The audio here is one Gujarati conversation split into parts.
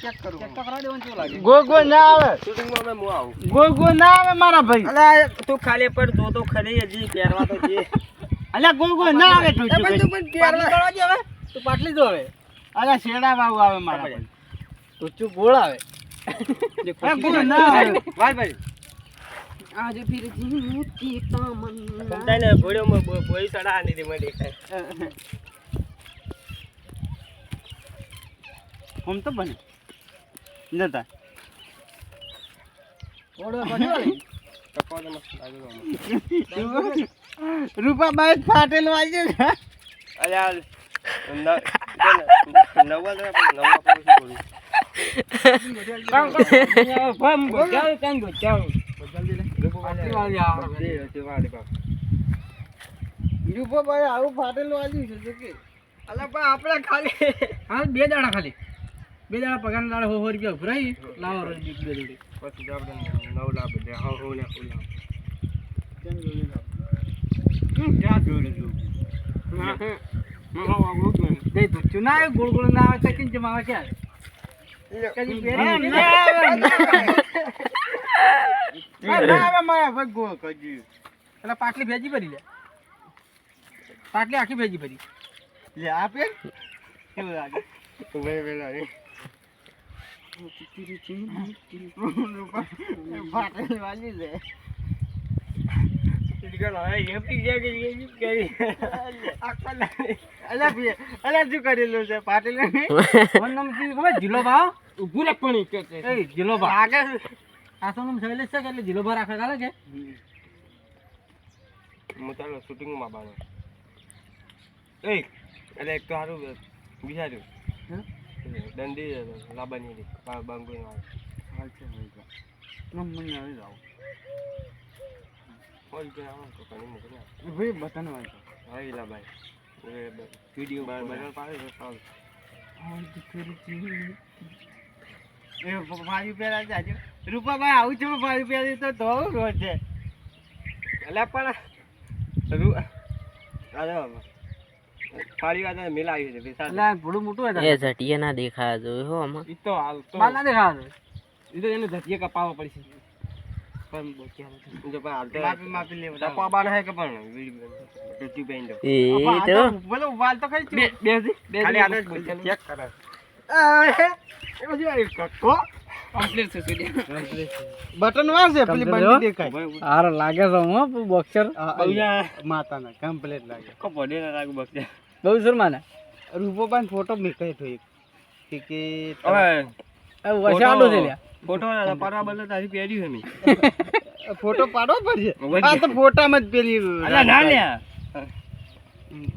ચેક કરું ચેક તો કરાવી દેવાનું કેવું લાગે ગો ગો ના આવે. શૂટિંગમાં હું આવું ગો ગો ના આવે મારા ભાઈ. અલા તું ખાલી પર તો તો ખરી હજી પહેરવા તો જે. અલ્યા ગો ગો ના આવે તું તું પણ પહેરવા. કરવા દે હવે. તું પાટલી દો હવે. અલ્યા શેડા બાબુ આવે મારા ભાઈ. તું ચૂપ ગોળ આવે. એ ના આવે. ભાઈ ભાઈ. આજે ફિર જીતી તમન્ના સમજાય ને ઘોડ્યોમાં બો- બોઈ ચડા નથી મને દેખાય. આમ તો બને. જતા. રૂપા બાઈ ફાટેલ છે અલ્યા. રૂપા ભાઈ આવું ફાટેલ વાગ્યું છે આપણે ખાલી હા બે દાડા ખાલી બે દાડા પગાર દાડા હો હો રૂપિયા ભરાઈ લાવો રોજ બે જોડી પછી આપણે નવ લાખ દે હા હું ને હું. ક્યાં જોડે છું. હા, હા, હા, હા. દે ધુચ્ચું ના આવે ગોળ ગોળ ના આવે ચકીન જમા આવે ક્યાં કદી પહેરી ના નથી. આવે, ના આવે. ના. આવે મારા ભાઈ ગો કજ્યું એટલે પાટલી ભેજી ભરી લે. પાટલી આખી ભેજી ભરી. લે આપે? કેવું લાગે? ભાઈ vai lá, hein? છે છે જીલો ભાવ ઊભું રાખ પણ છે. જીલો ભાવ આગળ આ છે એટલે જીલો ભાવ રાખે ચાલે કે હું ચાલો શૂટિંગમાં બાનો એ એટલે એક તો સારું વિચાર્યું? દંડી બા- બાંગુઈ આવે મને આવી જાવ હોય કે આવે તો ઘણી મૂકી ના ભાઈ બટન વાંચો હા એ લાભાઈ વીડિયો બનાવ. પાડે તો સારું એ ફાવી પેલા જાજો રૂપાભાઈ આવું છે ફાવી પેલી તો ધોવું રોજ. છે એટલે પણ રૂ અરે મેલા આવી છે એટલે મોટું હોય એ ઝટિયા ના દેખાયા જોયું હો આમાં. ઈ તો હાલ તો ના દેખાવા ઈ તો એને ધતિયા કપાવવા પડશે. પણ બોક્યા જો પણ હાલ માપી માપી લેવું કપાવા બાના હે કે પણ ધતી બેન દો એ તો બોલો વાલ તો કઈ બે બે બે ખાલી આને ચેક કરે. બટન વાર પેલી દેખાય. હાર લાગે છે હું બોક્સર. માતાના કમ્પ્લીટ લાગે. કપડે ના લાગ બક્યા બહુ સુરમાના રૂપો પણ ફોટો મેકાય તો એક. કે કે હવે વસાડો છે લ્યા. ફોટો ના પાડવા બદલે તારી પહેર્યું છે મેં ફોટો પાડવો પડશે. આ તો ફોટામાં જ પેલી અલા ના લ્યા.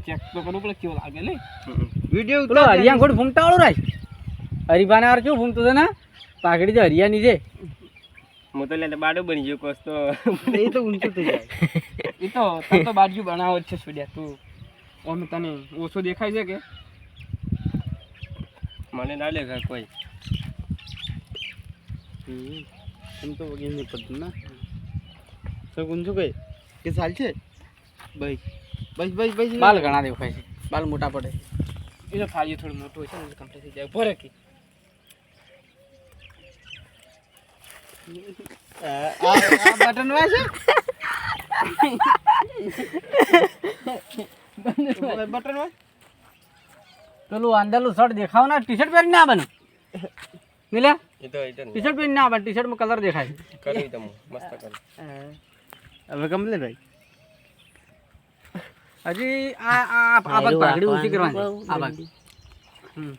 ચેક તો કરવું પડે કેવો લાગે લે. વિડિયો પેલો હરિયા ગોડ ફૂમતા વાળો રાખ હરિભાને આર કેવું ફૂમતું છે ને? પાઘડી તો હરિયાની છે. હું તો લે બાડો બની ગયો કોસ તો. એ તો ઊંચું થઈ જાય. એ તો તો બાજુ બનાવો જ છે સુડિયા તું. ઓમ તને ઓછો દેખાય છે કે? મને ના લે કોઈ. એમ તો વગેરે નહીં પડતું ના. તો છું કઈ કે ચાલ છે? ભાઈ બસ બસ બસ. બાલ ઘણા દેખાય છે. બાલ મોટા પડે. એ તો ફાળીઓ થોડું મોટું છે ને કમ્પ્લીટ થઈ જાય. ભરે કે આ બટન વાય છે બટન વાર પેલું અંદરનું શર્ટ દેખાવ ના ટી શર્ટ પહેરીને મિલ્યા તો એ તો ટી શર્ટ પહેરીને આવવાનું ટી શર્ટમાં કલર દેખાય. તમ મસ્ત હવે કમ્પ્લીટ ભાઈ. હજી આ આ આ ભાગ પાઘડી ઊંચી કરવાની. આ ભાગ. હમ.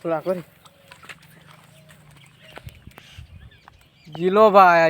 થોડા કરી જીલો ભાઈ.